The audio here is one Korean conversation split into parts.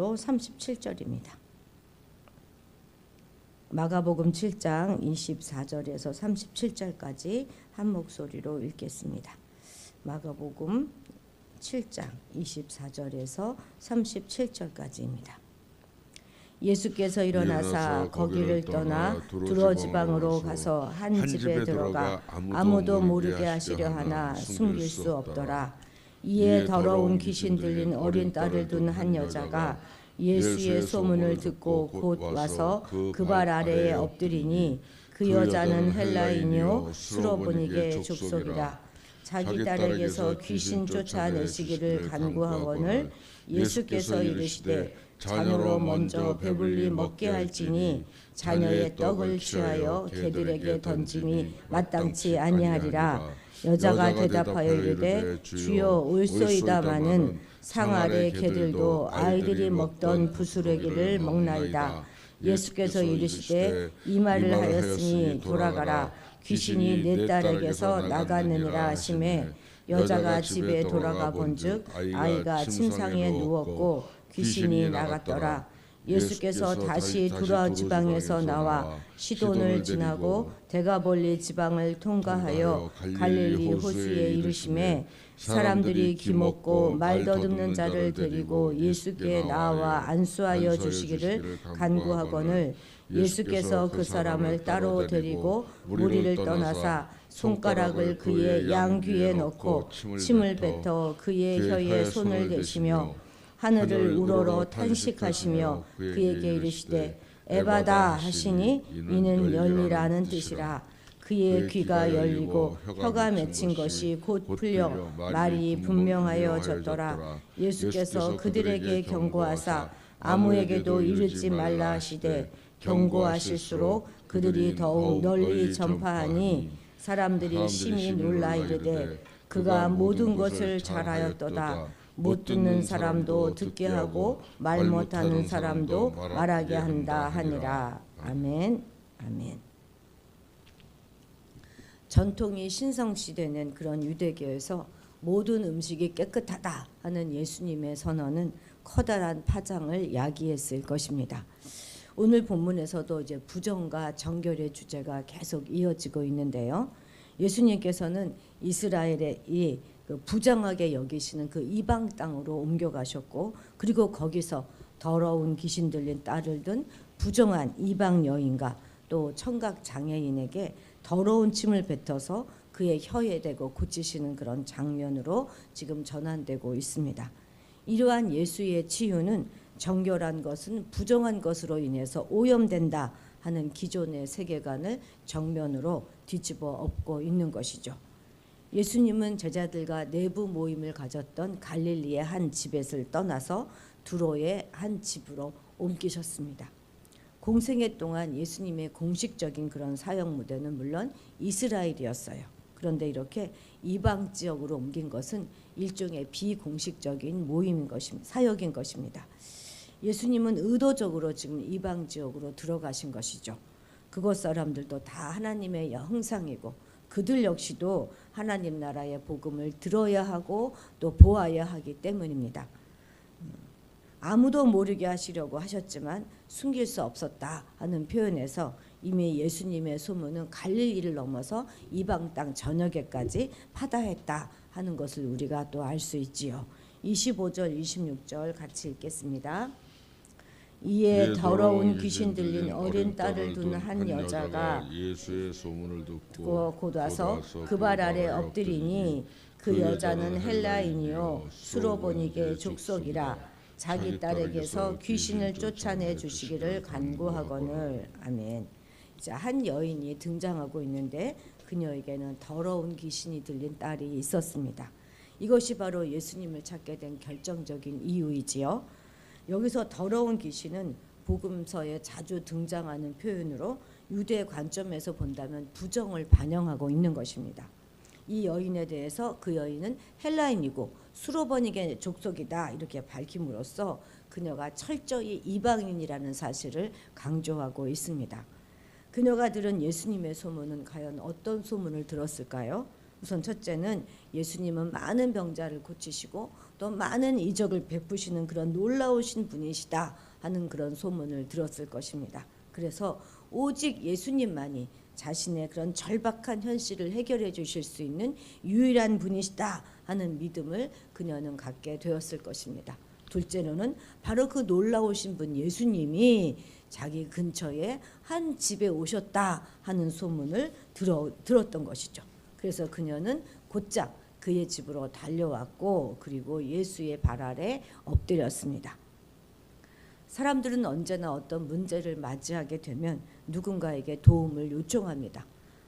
순서별로 37절입니다. 마가복음 7장 24절에서 37절까지 한 목소리로 읽겠습니다. 마가복음 7장 24절에서 37절까지입니다. 예수께서 일어나사 거기를 떠나 두로 지방으로 가서 한 집에 들어가 아무도 모르게 하시려 하나 숨길 수 없더라. 이에 더러운 귀신 들린 어린 딸을 둔 한 여자가 예수의 소문을 듣고 곧 와서 그 발 아래에 엎드리니 그 여자는 헬라인이요. 수로보니게 족속이라. 자기 딸에게서 귀신 쫓아내시기를 간구하거늘 예수께서 이르시되 자녀로 먼저 배불리 먹게 할지니 자녀의 떡을 취하여 개들에게 던짐이 마땅치 아니하리라. 여자가 대답하여 이르되 주여 올소이다마는 상 아래 개들도 아이들이 먹던 부스러기를 먹나이다. 예수께서 이르시되 이 말을 하였으니 돌아가라. 귀신이 내 딸에게서 나가느니라 하심에 여자가 집에 돌아가 본즉 아이가 침상에 누웠고 귀신이 나갔더라 예수께서 다시 두라 지방에서 나와 시돈을 지나고 대가볼리 지방을 통과하여 갈릴리 호수에 이르심에 사람들이 기먹고 말 더듬는 자를 데리고 예수께 나와 안수하여 주시기를 간구하거늘 예수께서 그 사람을 따로 데리고 무리를 떠나사 손가락을 그의 양귀에 넣고 침을 뱉어 그의 혀에 손을 대시며 하늘을 우러러 탄식하시며 그에게 이르시되 에바다 하시니 이는 열리라는 뜻이라. 그의 귀가 열리고 혀가 맺힌 것이 곧 풀려 말이 분명하여졌더라. 예수께서 그들에게 경고하사 아무에게도 이르지 말라 하시되 경고하실수록 그들이 더욱 널리 전파하니 사람들이 심히 놀라 이르되 그가 모든 것을 잘하였도다 못 듣는 사람도 듣게 하고 말 못하는 사람도 말하게 한다 하니라 아멘 아멘 전통이 신성시되는 그런 유대교에서 모든 음식이 깨끗하다 하는 예수님의 선언은 커다란 파장을 야기했을 것입니다. 오늘 본문에서도 이제 부정과 정결의 주제가 계속 이어지고 있는데요. 예수님께서는 이스라엘의 이 그 부정하게 여기시는 그 이방 땅으로 옮겨가셨고 그리고 거기서 더러운 귀신 들린 딸을 둔 부정한 이방 여인과 또 청각 장애인에게 더러운 침을 뱉어서 그의 혀에 대고 고치시는 그런 장면으로 지금 전환되고 있습니다. 이러한 예수의 치유는 정결한 것은 부정한 것으로 인해서 오염된다 하는 기존의 세계관을 정면으로 뒤집어 엎고 있는 것이죠. 예수님은 제자들과 내부 모임을 가졌던 갈릴리의 한 집에를 떠나서 두로의 한 집으로 옮기셨습니다. 공생애 동안 예수님의 공식적인 그런 사역 무대는 물론 이스라엘이었어요. 그런데 이렇게 이방 지역으로 옮긴 것은 일종의 비공식적인 모임인 것입니다. 사역인 것입니다. 예수님은 의도적으로 지금 이방 지역으로 들어가신 것이죠. 그곳 사람들도 다 하나님의 형상이고 그들 역시도 하나님 나라의 복음을 들어야 하고 또 보아야 하기 때문입니다. 아무도 모르게 하시려고 하셨지만 숨길 수 없었다 하는 표현에서 이미 예수님의 소문은 갈릴리를 넘어서 이방 땅 전역에까지 파다했다 하는 것을 우리가 또 알 수 있지요. 25절 26절 같이 읽겠습니다. 이에 더러운 귀신 들린 어린 딸을 둔 한 여자가 예수의 소문을 듣고 듣고 곧 와서 그 발 아래 엎드리니 그 여자는 헬라인이요 수로보니게 족속이라 자기 딸에게서 귀신을 쫓아내 주시기를 간구하거늘 아멘. 자, 한 여인이 등장하고 있는데 그녀에게는 더러운 귀신이 들린 딸이 있었습니다. 이것이 바로 예수님을 찾게 된 결정적인 이유이지요. 여기서 더러운 귀신은 복음서에 자주 등장하는 표현으로 유대 관점에서 본다면 부정을 반영하고 있는 것입니다. 이 여인에 대해서 그 여인은 헬라인이고 수로버니게 족속이다 이렇게 밝힘으로써 그녀가 철저히 이방인이라는 사실을 강조하고 있습니다. 그녀가 들은 예수님의 소문은 과연 어떤 소문을 들었을까요? 우선 첫째는 예수님은 많은 병자를 고치시고 또 많은 이적을 베푸시는 그런 놀라우신 분이시다 하는 그런 소문을 들었을 것입니다. 그래서 오직 예수님만이 자신의 그런 절박한 현실을 해결해 주실 수 있는 유일한 분이시다 하는 믿음을 그녀는 갖게 되었을 것입니다. 둘째로는 바로 그 놀라우신 분 예수님이 자기 근처에 한 집에 오셨다 하는 소문을 들어, 들었던 것이죠. 그래서 그녀는 곧장 그의 집으로 달려왔고 그리고 예수의 발 아래 엎드렸습니다. 사람들은 언제나 어떤 문제를 맞이하게 되면 누군가에게 도움을 요청합니다.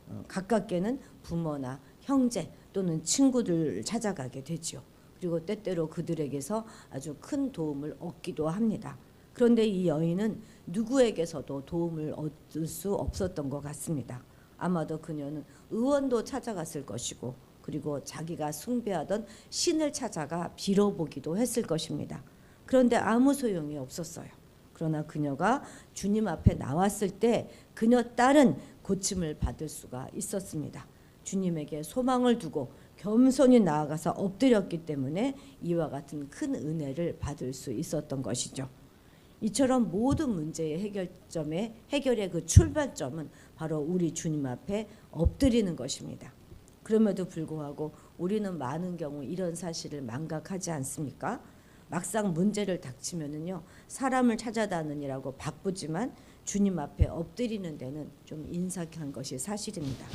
어, 가깝게는 부모나 형제 또는 친구들을 찾아가게 되지요. 그리고 때때로 그들에게서 아주 큰 도움을 얻기도 합니다. 그런데 이 여인은 누구에게서도 도움을 얻을 수 없었던 것 같습니다. 아마도 그녀는 의원도 찾아갔을 것이고 그리고 자기가 숭배하던 신을 찾아가 빌어보기도 했을 것입니다. 그런데 아무 소용이 없었어요. 그러나 그녀가 주님 앞에 나왔을 때 그녀 딸은 고침을 받을 수가 있었습니다. 주님에게 소망을 두고 겸손히 나아가서 엎드렸기 때문에 이와 같은 큰 은혜를 받을 수 있었던 것이죠. 이처럼 모든 문제의 해결점의 해결의 그 출발점은 바로 우리 주님 앞에 엎드리는 것입니다. 그럼에도 불구하고 우리는 많은 경우 이런 사실을 망각하지 않습니까? 막상 문제를 닥치면은요 사람을 찾아다니느라고 바쁘지만 주님 앞에 엎드리는 데는 좀 인색한 것이 사실입니다.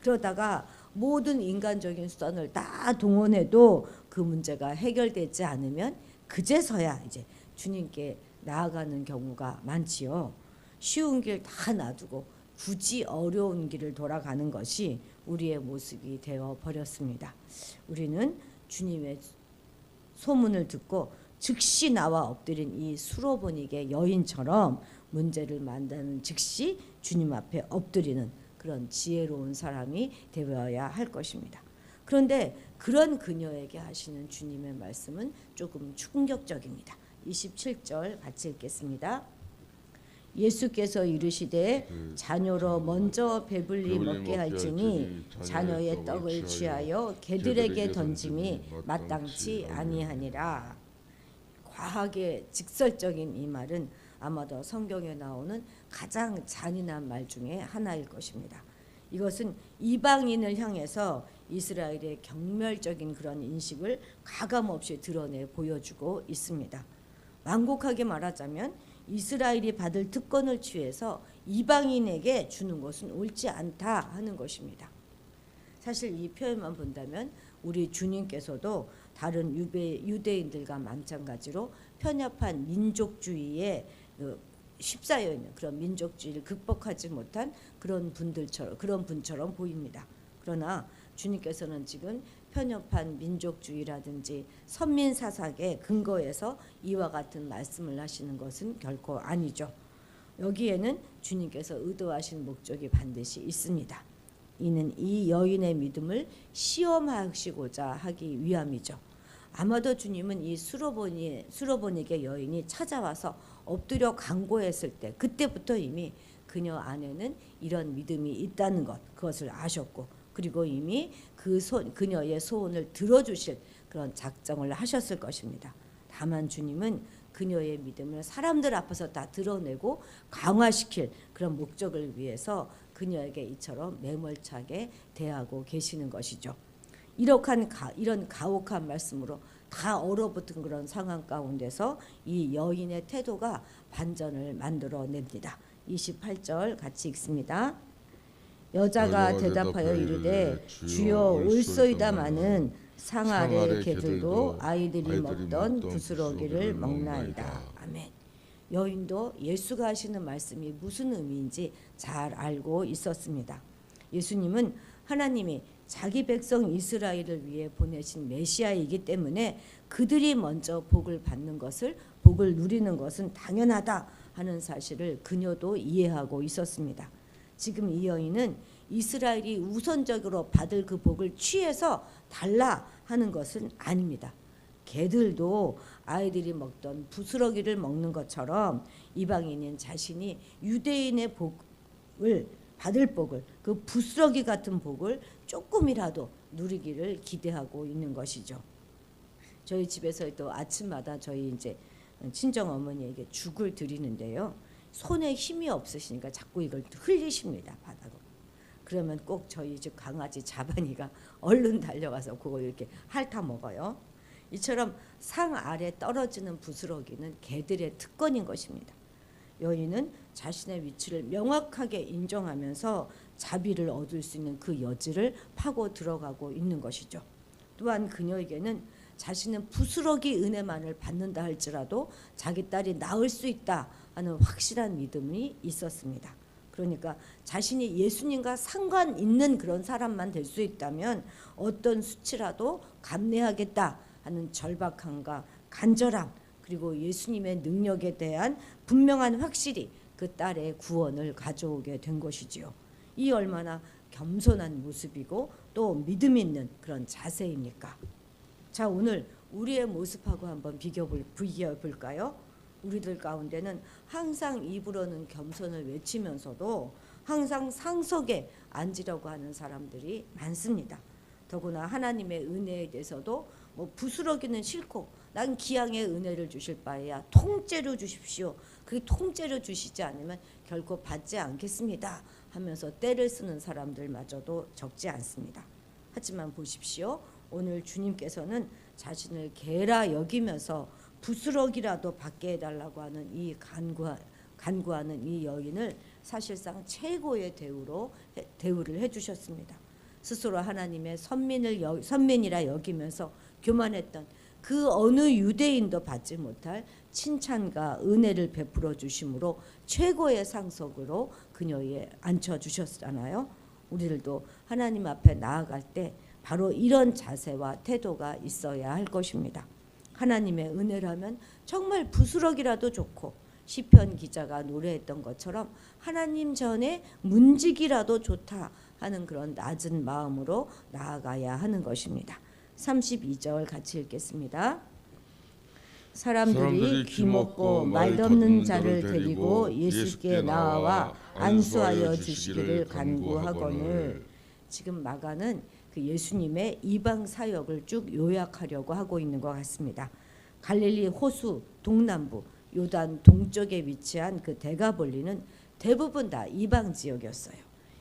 그러다가 모든 인간적인 수단을 다 동원해도 그 문제가 해결되지 않으면 그제서야 이제 주님께 나아가는 경우가 많지요. 쉬운 길 다 놔두고 굳이 어려운 길을 돌아가는 것이 우리의 모습이 되어 버렸습니다. 우리는 주님의 소문을 듣고 즉시 나와 엎드린 이 수로보닉의 여인처럼 문제를 만드는 즉시 주님 앞에 엎드리는 그런 지혜로운 사람이 되어야 할 것입니다. 그런데 그런 그녀에게 하시는 주님의 말씀은 조금 충격적입니다. 27절 같이 읽겠습니다. 예수께서 이르시되 그 자녀로 먼저 배불리 먹게 할지니 자녀의 떡을 취하여 개들에게 던짐이 마땅치 아니하니라. 과하게 직설적인 이 말은 아마도 성경에 나오는 가장 잔인한 말 중에 하나일 것입니다. 이것은 이방인을 향해서 이스라엘의 경멸적인 그런 인식을 가감없이 드러내 보여주고 있습니다. 완곡하게 말하자면 이스라엘이 받을 특권을 취해서 이방인에게 주는 것은 옳지 않다 하는 것입니다. 사실 이 표현만 본다면 우리 주님께서도 다른 유배, 유대인들과 마찬가지로 편협한 민족주의에 그 휩싸여 있는 그런 민족주의를 극복하지 못한 그런 분들처럼 그런 분처럼 보입니다. 그러나 주님께서는 지금 편협한 민족주의라든지 선민 사상의 근거에서 이와 같은 말씀을 하시는 것은 결코 아니죠. 여기에는 주님께서 의도하신 목적이 반드시 있습니다. 이는 이 여인의 믿음을 시험하시고자 하기 위함이죠. 아마도 주님은 이 수로보니 수로보니게 여인이 찾아와서 엎드려 간구했을 때 그때부터 이미 그녀 안에는 이런 믿음이 있다는 것 그것을 아셨고 그리고 이미 그 소, 그녀의 소원을 들어주실 그런 작정을 하셨을 것입니다. 다만 주님은 그녀의 믿음을 사람들 앞에서 다 드러내고 강화시킬 그런 목적을 위해서 그녀에게 이처럼 매몰차게 대하고 계시는 것이죠. 이렇한 가, 이런 가혹한 말씀으로 다 얼어붙은 그런 상황 가운데서 이 여인의 태도가 반전을 만들어냅니다. 28절 같이 읽습니다. 여자가 대답하여 이르되 주여 올소이다마는 상 아래 개들도 아이들이 먹던 부스러기를 먹나이다. 아멘. 여인도 예수가 하시는 말씀이 무슨 의미인지 잘 알고 있었습니다. 예수님은 하나님이 자기 백성 이스라엘을 위해 보내신 메시아이기 때문에 그들이 먼저 복을 받는 것을 복을 누리는 것은 당연하다 하는 사실을 그녀도 이해하고 있었습니다. 지금 이 여인은 이스라엘이 우선적으로 받을 그 복을 취해서 달라 하는 것은 아닙니다. 개들도 아이들이 먹던 부스러기를 먹는 것처럼 이방인인 자신이 유대인의 복을 받을 복을 그 부스러기 같은 복을 조금이라도 누리기를 기대하고 있는 것이죠. 저희 집에서도 아침마다 저희 이제 친정 어머니에게 죽을 드리는데요. 손에 힘이 없으시니까 자꾸 이걸 흘리십니다 바닥으로. 그러면 꼭 저희 집 강아지 자반이가 얼른 달려가서 그걸 이렇게 핥아 먹어요. 이처럼 상 아래 떨어지는 부스러기는 개들의 특권인 것입니다. 여인은 자신의 위치를 명확하게 인정하면서 자비를 얻을 수 있는 그 여지를 파고 들어가고 있는 것이죠. 또한 그녀에게는 자신은 부스러기 은혜만을 받는다 할지라도 자기 딸이 나을 수 있다 하는 확실한 믿음이 있었습니다. 그러니까 자신이 예수님과 상관 있는 그런 사람만 될 수 있다면 어떤 수치라도 감내하겠다 하는 절박함과 간절함 그리고 예수님의 능력에 대한 분명한 확실히 그 딸의 구원을 가져오게 된 것이지요. 이 얼마나 겸손한 모습이고 또 믿음 있는 그런 자세입니까? 자 오늘 우리의 모습하고 한번 비교 비교해 볼까요? 우리들 가운데는 항상 입으로는 겸손을 외치면서도 항상 상석에 앉으려고 하는 사람들이 많습니다. 더구나 하나님의 은혜에 대해서도 뭐 부스러기는 싫고 난 기양의 은혜를 주실 바에야 통째로 주십시오. 그 통째로 주시지 않으면 결코 받지 않겠습니다. 하면서 때를 쓰는 사람들마저도 적지 않습니다. 하지만 보십시오. 오늘 주님께서는 자신을 개라 여기면서 부스러기라도 받게 해달라고 하는 이 간구 간구하는 이 여인을 사실상 최고의 대우로 대우를 해주셨습니다. 스스로 하나님의 선민을 여, 선민이라 여기면서 교만했던 그 어느 유대인도 받지 못할 칭찬과 은혜를 베풀어 주심으로 최고의 상속으로 그녀에 앉혀 주셨잖아요. 우리들도 하나님 앞에 나아갈 때 바로 이런 자세와 태도가 있어야 할 것입니다. 하나님의 은혜라면 정말 부스럭이라도 좋고 시편 기자가 노래했던 것처럼 하나님 전에 문지기라도 좋다 하는 그런 낮은 마음으로 나아가야 하는 것입니다. 32절 같이 읽겠습니다. 사람들이 귀먹고 말없는 자를 데리고 예수께 나와 안수하여 주시기를 간구하거늘 지금 마가는 그 예수님의 이방 사역을 쭉 요약하려고 하고 있는 것 같습니다. 갈릴리 호수 동남부 요단 동쪽에 위치한 그 대가볼리는 대부분 다 이방 지역이었어요.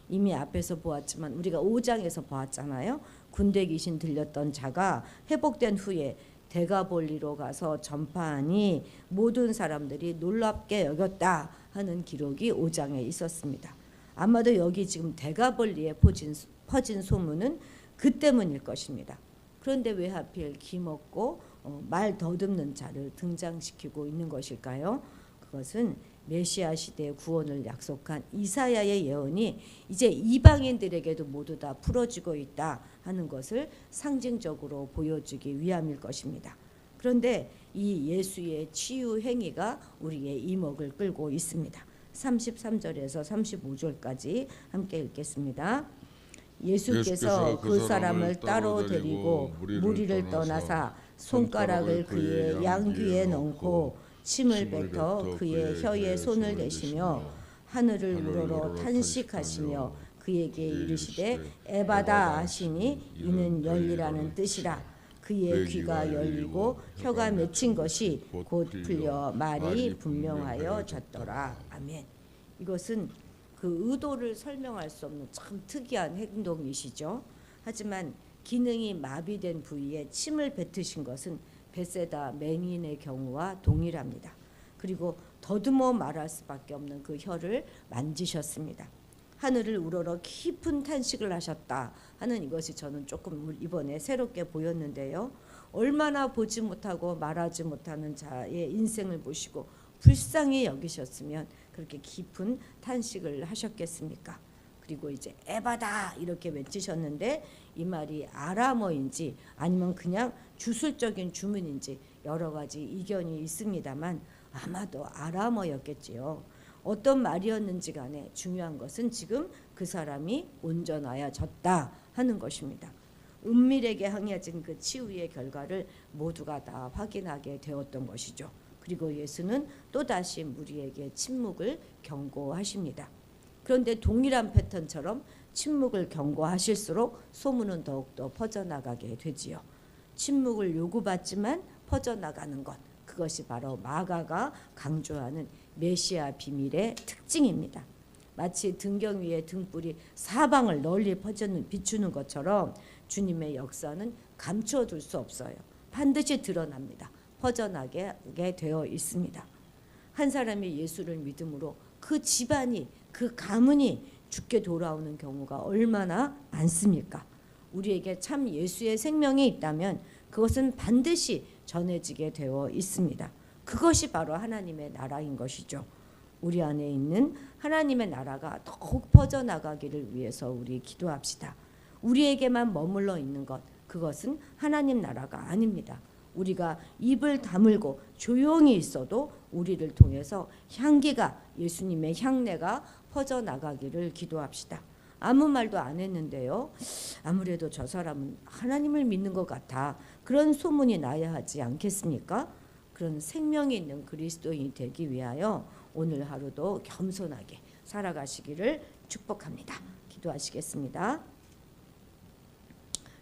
이미 앞에서 보았지만 우리가 5장에서 보았잖아요. 군대 귀신 들렸던 자가 회복된 후에 대가볼리로 가서 전파하니 모든 사람들이 놀랍게 여겼다 하는 기록이 5장에 있었습니다. 아마도 여기 지금 대가볼리에 퍼진, 퍼진 소문은 그 때문일 것입니다. 그런데 왜 하필 기먹고 어, 말 더듬는 자를 등장시키고 있는 것일까요? 그것은 메시아 시대의 구원을 약속한 이사야의 예언이 이제 이방인들에게도 모두 다 풀어지고 있다 하는 것을 상징적으로 보여주기 위함일 것입니다. 그런데 이 예수의 치유 행위가 우리의 이목을 끌고 있습니다. 33절에서 35절까지 함께 읽겠습니다. 예수께서 그, 그 사람을 따로 데리고 무리를 떠나사 손가락을 그의 양귀에 넣고 침을 뱉어 그의 혀에 손을 대시며 하늘을 우러러 탄식하시며 그에게 이르시되 에바다 하시니 이는 열리라는 뜻이라 그의 귀가 열리고 혀가 맺힌 것이 곧 풀려 말이 분명하여 졌더라. 아멘. 이것은 그 의도를 설명할 수 없는 참 특이한 행동이시죠 하지만 기능이 마비된 부위에 침을 뱉으신 것은 베세다 맹인의 경우와 동일합니다. 그리고 더듬어 말할 수밖에 없는 그 혀를 만지셨습니다. 하늘을 우러러 깊은 탄식을 하셨다 하는 이것이 저는 조금 이번에 새롭게 보였는데요. 얼마나 보지 못하고 말하지 못하는 자의 인생을 보시고 불쌍히 여기셨으면 그렇게 깊은 탄식을 하셨겠습니까? 그리고 이제 에바다 이렇게 외치셨는데 이 말이 아람어인지 아니면 그냥 주술적인 주문인지 여러 가지 이견이 있습니다만 아마도 아람어였겠지요. 어떤 말이었는지 간에 중요한 것은 지금 그 사람이 온전하여졌다 하는 것입니다. 은밀하게 항해진 그 치유의 결과를 모두가 다 확인하게 되었던 것이죠. 그리고 예수는 또다시 무리에게 침묵을 경고하십니다. 그런데 동일한 패턴처럼 침묵을 경고하실수록 소문은 더욱더 퍼져나가게 되지요. 침묵을 요구받지만 퍼져나가는 것 그것이 바로 마가가 강조하는 메시아 비밀의 특징입니다. 마치 등경 위에 등불이 사방을 널리 퍼지는 비추는 것처럼 주님의 역사는 감춰둘 수 없어요. 반드시 드러납니다. 퍼져나게 되어 있습니다. 한 사람이 예수를 믿음으로 그 집안이 그 가문이 죽게 돌아오는 경우가 얼마나 많습니까? 우리에게 참 예수의 생명이 있다면 그것은 반드시 전해지게 되어 있습니다. 그것이 바로 하나님의 나라인 것이죠. 우리 안에 있는 하나님의 나라가 더욱 퍼져나가기를 위해서 우리 기도합시다. 우리에게만 머물러 있는 것, 그것은 하나님 나라가 아닙니다. 우리가 입을 다물고 조용히 있어도 우리를 통해서 향기가 예수님의 향내가 퍼져나가기를 기도합시다. 아무 말도 안 했는데요. 아무래도 저 사람은 하나님을 믿는 것 같아. 그런 소문이 나야 하지 않겠습니까? 그런 생명이 있는 그리스도인이 되기 위하여 오늘 하루도 겸손하게 살아가시기를 축복합니다. 기도하시겠습니다.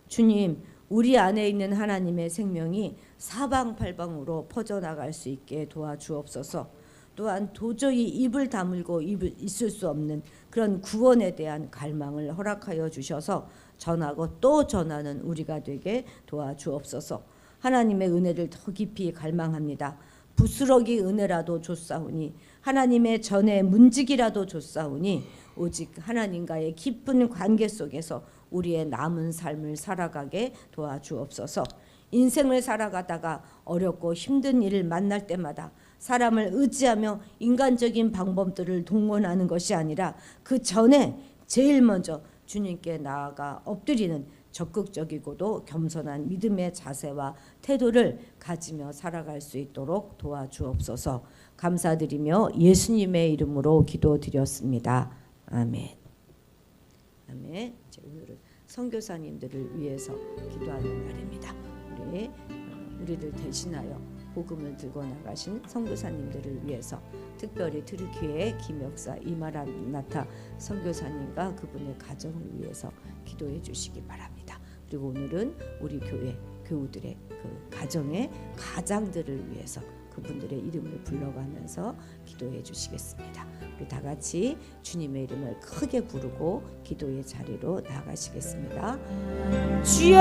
주님, 우리 안에 있는 하나님의 생명이 사방팔방으로 퍼져나갈 수 있게 도와주옵소서. 또한 도저히 입을 다물고 입을 있을 수 없는 그런 구원에 대한 갈망을 허락하여 주셔서 전하고 또 전하는 우리가 되게 도와주옵소서. 하나님의 은혜를 더 깊이 갈망합니다. 부스러기 은혜라도 줬사오니 하나님의 전에 문직이라도 줬사오니 오직 하나님과의 깊은 관계 속에서 우리의 남은 삶을 살아가게 도와주옵소서. 인생을 살아가다가 어렵고 힘든 일을 만날 때마다 사람을 의지하며 인간적인 방법들을 동원하는 것이 아니라 그 전에 제일 먼저 주님께 나아가 엎드리는 적극적이고도 겸손한 믿음의 자세와 태도를 가지며 살아갈 수 있도록 도와주옵소서. 감사드리며 예수님의 이름으로 기도드렸습니다. 아멘. 아멘. 이제 오늘은 선교사님들을 위해서 기도하는 날입니다. 우리 우리를 대신하여 복음을 들고 나가신 선교사님들을 위해서 특별히 트르키의 김역사 이마라나타 선교사님과 그분의 가정을 위해서 기도해 주시기 바랍니다. 그리고 오늘은 우리 교회 교우들의 그 가정의 가장들을 위해서 그분들의 이름을 불러가면서 기도해 주시겠습니다. 우리 다 같이 주님의 이름을 크게 부르고 기도의 자리로 나가시겠습니다. 주여!